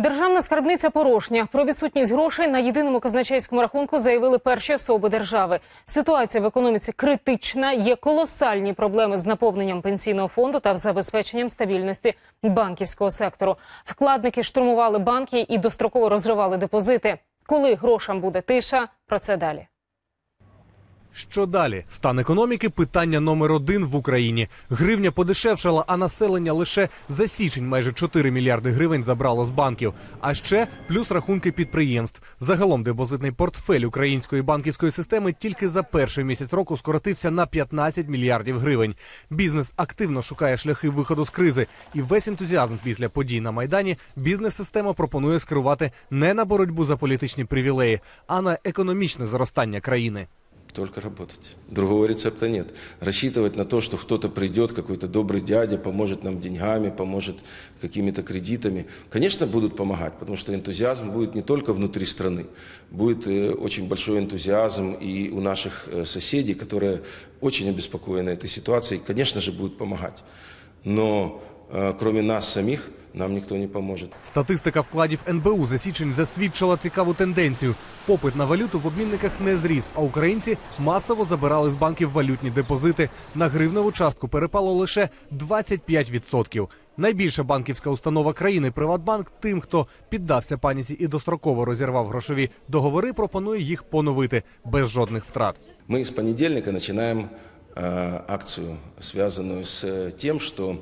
Державна скарбниця порожня. Про відсутність грошей на єдиному казначейському рахунку заявили перші особи держави. Ситуація в економіці критична. Є колосальні проблеми з наповненням пенсійного фонду та забезпеченням стабільності банківського сектору. Вкладники штурмували банки і достроково розривали депозити. Коли грошам буде тиша, про це далі. Що далі? Стан економіки питання номер один в Україні. Гривня подешевшала, а населення лише за січень майже 4 мільярди гривень забрало з банків. А ще плюс рахунки підприємств. Загалом депозитний портфель української банківської системи тільки за перший місяць року скоротився на 15 мільярдів гривень. Бізнес активно шукає шляхи виходу з кризи, і весь ентузіазм після подій на майдані бізнес-система пропонує скерувати не на боротьбу за політичні привілеї, а на економічне зростання країни. Только работать. Другого рецепта нет. Рассчитывать на то, что кто-то придет, какой-то добрый дядя, поможет нам деньгами, поможет какими-то кредитами. Конечно, будут помогать, потому что энтузиазм будет не только внутри страны. Будет э, очень большой энтузиазм и у наших э, соседей, которые очень обеспокоены этой ситуацией, конечно же, будут помогать. Но э, кроме нас самих, нам никто не поможет. Статистика вкладів НБУ за січень засвідчила цікаву тенденцію. Попит на валюту в обмінниках не зріс, а українці масово забирали з банків валютні депозити. На гривневу частку перепало лише 25%. Найбільша банківська установа країни Приватбанк тим, хто піддався паніці і достроково розірвав грошові договори, пропонує їх поновити без жодних втрат. Мы с понедельника начинаем э, акцию, связанную с э, тем, что м,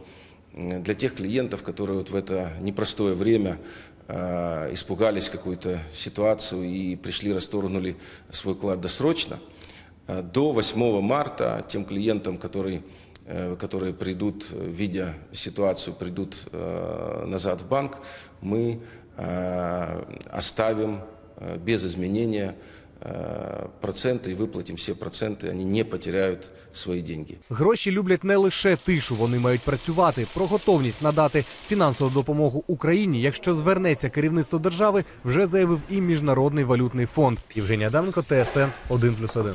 для тех клиентов, которые вот в это непростое время э, испугались какую-то ситуацию и пришли, расторгнули свой клад досрочно, э, до 8 марта тем клиентам, которые, э, которые придут, видя ситуацию, придут э, назад в банк, мы э, оставим э, без изменения э, проценты и выплатим все проценты, они не потеряют свои деньги. Гроші люблять не лише тишу, вони мають працювати. Про готовність надати фінансову допомогу Україні, якщо звернеться керівництво держави, вже заявив і міжнародний валютний фонд. Євгеній Адаменко, ТСН 1+,1.